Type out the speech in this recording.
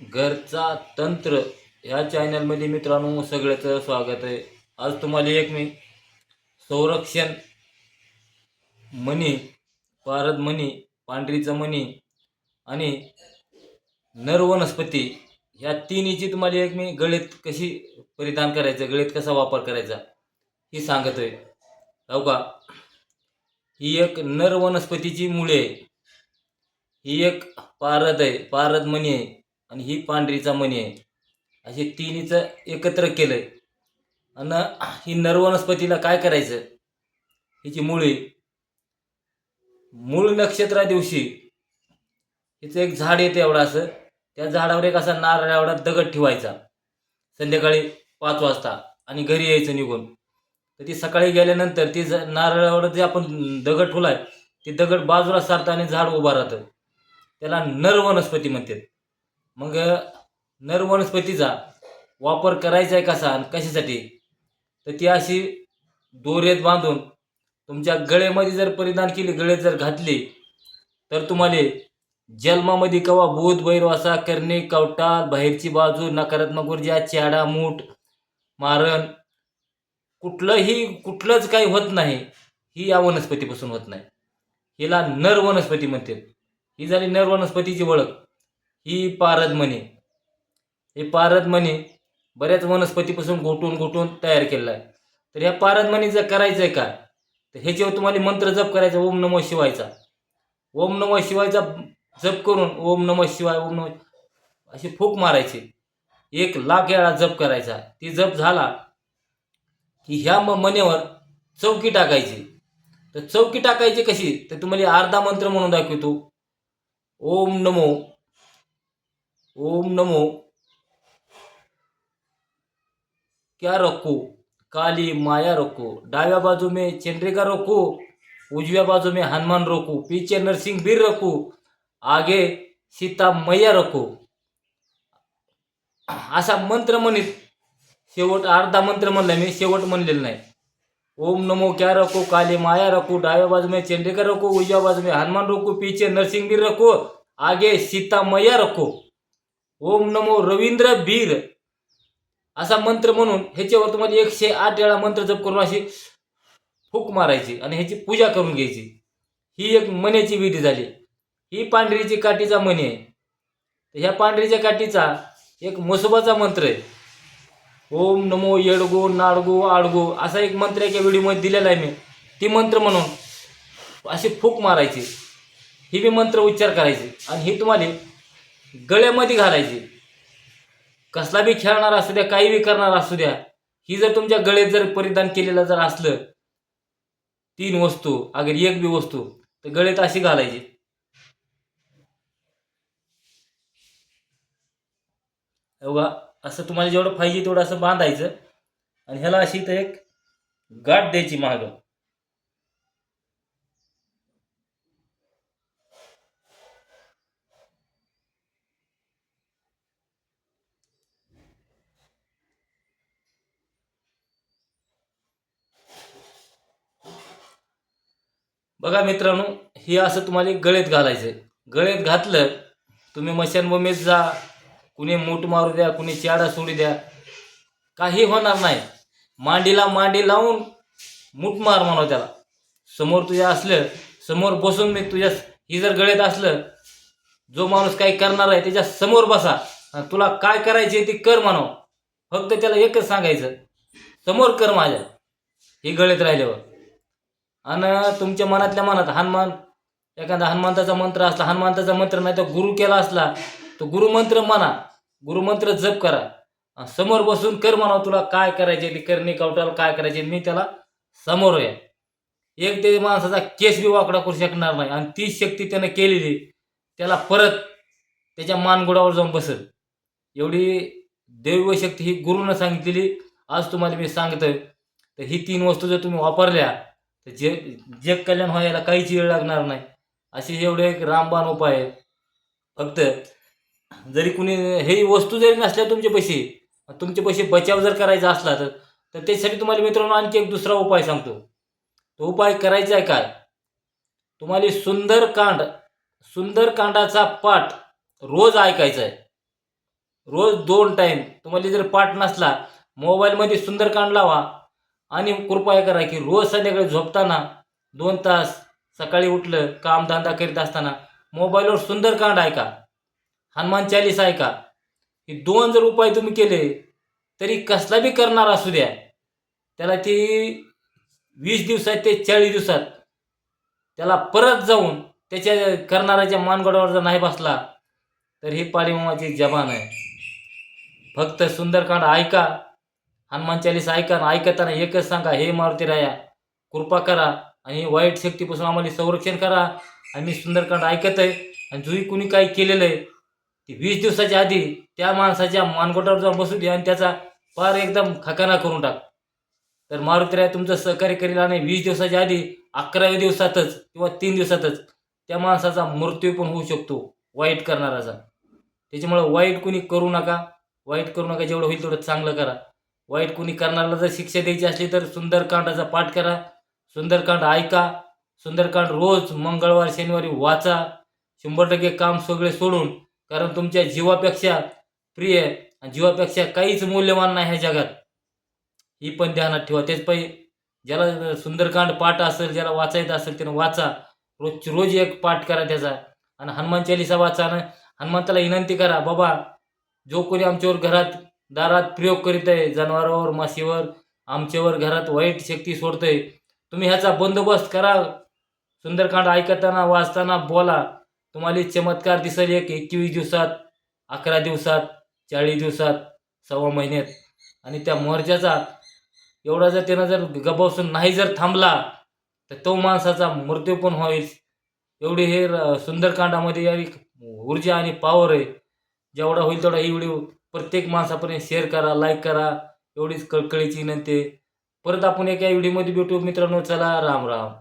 घरचा तंत्र ह्या चॅनलमध्ये मित्रांनो सगळ्याचं स्वागत आहे. आज तुम्हाला एक मी संरक्षण मणी पारद मणी पांढरीचं मणी आणि नर वनस्पती ह्या तिन्हीची तुम्हाला एक मी गळीत कशी परिधान करायचं गळीत कसा वापर करायचा हे सांगत आहे हो का? ही एक नर वनस्पतीची मुळे आहे ही एक पारद आहे पारद मणी आहे. आणि ही पांढरीचा मणी आहे. असे तिन्हीचं एकत्र केलं आणि ही नर वनस्पतीला काय करायचं? हिची मुळी मूळ नक्षत्रा दिवशी हिचं एक झाड येते एवढं असं. त्या झाडावर एक असा नारळ एवढा दगड ठेवायचा. संध्याकाळी पाच वाजता आणि घरी यायचं निघून. तर ती सकाळी गेल्यानंतर ती ज- नारळावर जे आपण दगड ठेवलाय ते दगड बाजूला सारतं आणि झाड उभा राहतं. त्याला नर वनस्पती म्हणतात. मग नर वनस्पतीचा वापर करायचा आहे कसा आणि कशासाठी? तर ती अशी दोरेत बांधून तुमच्या गळ्यामध्ये जर परिधान केली गळ्यात जर घातली तर तुम्हाला जन्मामध्ये कवा बोध भैरवासा करणे कवटाल बाहेरची बाजू नकारात्मक ऊर्जा चेडा मूठ मारण कुठलंही कुठलंच काही होत नाही ही या वनस्पतीपासून होत नाही. हिला नर वनस्पती म्हणतात. ही झाली नर वनस्पतीची ओळख. ही पारद मणी हे पारद मणी बऱ्याच वनस्पतीपासून घोटून घोटून तयार केलेला आहे. तर ह्या पारद मणीचं करायचं आहे काय तर ह्याच्यावर तुम्हाला मंत्र जप करायचा ओम नमः शिवायचा. ओम नमः शिवायचा जप करून ओम नमः शिवाय ओम नमः अशी फूक मारायची. एक लाख वेळा जप करायचा. ती जप झाला की ह्या म मनेवर चौकी टाकायची. तर चौकी टाकायची कशी? तर तुम्हाला अर्धा मंत्र म्हणून दाखवतो. ओम नमो ओम नमो। क्या रखो? काली माया रखो। डाव्या बाजू में चंद्रिका रखो। उजव्या बाजू में हनुमान रखो। पीछे नरसिंह वीर रखो। आगे सीता मैया रखो। असा मंत्र म्हणित। शेवट अर्धा मंत्र म्हणला मी, शेवट म्हणलेलं नाही. ओम नमो, क्या रखो? काली माया रखो। डाव्या बाजू में चंद्रिका रखो। उजव्या बाजू में हनुमान रखो। पीछे नरसिंह वीर रखो। आगे सीता मैया रखो। ओम नमो रवींद्र बीर. असा मंत्र म्हणून ह्याच्यावर तुम्हाला एकशे आठ वेळा मंत्र जप करून अशी फूक मारायची आणि ह्याची पूजा करून घ्यायची. ही एक मण्याची विधी झाली. ही पांढरीची काठीचा मणी आहे. ह्या पांढरीच्या काठीचा एक मसोबाचा मंत्र आहे. ओम नमो येडगो नाडगो आडगो असा एक मंत्र एका व्हिडिओमध्ये दिलेला आहे मी. ती मंत्र म्हणून अशी फूक मारायची. ही बी मंत्र उच्चार करायचे. आणि ही तुम्हाला गळ्यामध्ये घालायची. कसला बी खेळणार असू द्या काही बी करणार असू द्या ही जर तुमच्या गळ्यात जर परिधान केलेलं जर असलं तीन वस्तू अगर एक बी वस्तू तर गळ्यात अशी घालायची. बघा असं तुम्हाला जेवढं पाहिजे तेवढं असं बांधायचं. आणि ह्याला अशी तर एक गाठ द्यायची माग. बघा मित्रांनो हे असं तुम्हाला गळेत घालायचं गळेत घातलं तुम्ही मशानभूमीत जा कुणी मूठ मारू द्या कुणी चाडा सोडी द्या. काही होणार नाही. मांडीला मांडी लावून मूठ मार म्हणा त्याला. समोर तुझ्या असलं समोर बसून मी तुझ्या ही जर गळेत असलं जो माणूस काही करणार आहे त्याच्यासमोर बसा. तुला काय करायचे ते कर म्हणावं फक्त त्याला एकच सांगायचं समोर कर माझ्या. हे गळेत राहिल्यावर. आणि तुमच्या मनातल्या मनात हनुमान एखादा हनुमंताचा मंत्र असला हनुमंताचा मंत्र नाही तर गुरु केला असला तर गुरुमंत्र म्हणा गुरुमंत्र जप करा. आणि समोर बसून कर म्हणावं तुला काय करायचे ते करणे कवटाला काय करायचे मी त्याला समोर या एक ते माणसाचा केस बी वाकडा करू शकणार नाही आणि ती शक्ती त्यानं केलेली त्याला परत त्याच्या मानगुडावर जाऊन बसल. एवढी दैव शक्ती ही गुरुनं सांगितलेली. आज तुम्हाला मी सांगतोय तर ही तीन वस्तू जर तुम्ही वापरल्या तर जे जग कल्याण व्हायला काहीच वेळ लागणार नाही. असे एवढे एक रामबाण उपाय आहे फक्त जरी कुणी हे वस्तू जरी नसल्या तुमचे पैसे तुमचे पैसे बचाव जर करायचा असला तर तर त्यासाठी तुम्हाला मित्रांनो आणखी एक दुसरा उपाय सांगतो. तो उपाय करायचा आहे काय? तुम्हाला सुंदरकांड सुंदरकांडाचा पाठ रोज ऐकायचा आहे. रोज दोन टाईम तुम्हाला जर पाठ नसला मोबाईलमध्ये सुंदरकांड लावा. आणि कृपया करा की रोज संध्याकाळी झोपताना दोन तास सकाळी उठलं कामधंदा करीत असताना मोबाईलवर सुंदरकांड ऐका हनुमान चालीसा ऐका. हे दोन जर उपाय तुम्ही केले तरी कसला बी करणार असू द्या. त्याला ती वीस दिवसात ते चाळीस दिवसात त्याला परत जाऊन त्याच्या करणाऱ्याच्या मानगडावर जर नाही बसला तर ही पाडीमामाची जबान आहे. फक्त सुंदरकांड ऐका. हनुमान चालीसा ऐका ना ऐकताना एकच सांगा हे मारुती राया कृपा करा आणि वाईट शक्तीपासून आम्हाला संरक्षण करा. आणि मी सुंदरकांड ऐकत आहे आणि जुई कुणी काही केलेलं आहे ते वीस दिवसाच्या आधी त्या माणसाच्या मानगोटावर जाऊन बसू दे आणि त्याचा पार एकदम खकाना करून टाक. तर मारुतीराय तुमचं सहकार्य करेल आणि वीस दिवसाच्या आधी अकराव्या दिवसातच किंवा तीन दिवसातच त्या माणसाचा मृत्यू पण होऊ शकतो वाईट करणाराचा त्याच्यामुळं वाईट कुणी करू नका वाईट करू नका जेवढं होईल तेवढं चांगलं करा. वाईट कुणी करणाऱ्याला जर शिक्षा द्यायची असली तर सुंदरकांडाचा पाठ करा. सुंदरकांड ऐका. सुंदरकांड रोज मंगळवार शनिवारी वाचा. शंभर टक्के काम सगळे सोडून. कारण तुमच्या जीवापेक्षा प्रिय आणि जीवापेक्षा काहीच मूल्यवान नाही ह्या जगात. ही पण ध्यानात ठेवा. तेच पाहिजे. ज्याला सुंदरकांड पाठ असेल ज्याला वाचायचं असेल त्यानं वाचा. रोज रोज एक पाठ करा त्याचा. आणि हनुमान चालिसा वाचा आणि हनुमंताला विनंती करा बाबा जो कोणी आमच्यावर घरात दारात प्रयोग करीत आहे जनावरावर माशीवर आमच्यावर घरात वाईट शक्ती सोडतंय. तुम्ही ह्याचा बंदोबस्त करा. सुंदरकांड ऐकताना वाचताना बोला. तुम्हाला चमत्कार दिसेल एक एकवीस दिवसात अकरा दिवसात चाळीस दिवसात सव्वा महिन्यात. आणि त्या मोर्चाचा एवढा जर त्यानं जर गबावसून नाही जर थांबला तर तो माणसाचा मृत्यू पण होईल. एवढी हे र- सुंदरकांडामध्ये एक ऊर्जा आणि पॉवर आहे. जेवढा होईल तेवढा ही व्हिडिओ प्रत्येक माणसापर्यंत शेअर करा लाईक करा एवढीच कळकळीची विनंती परत आपण एका व्हिडिओमध्ये भेटू. मित्रांनो चला राम राम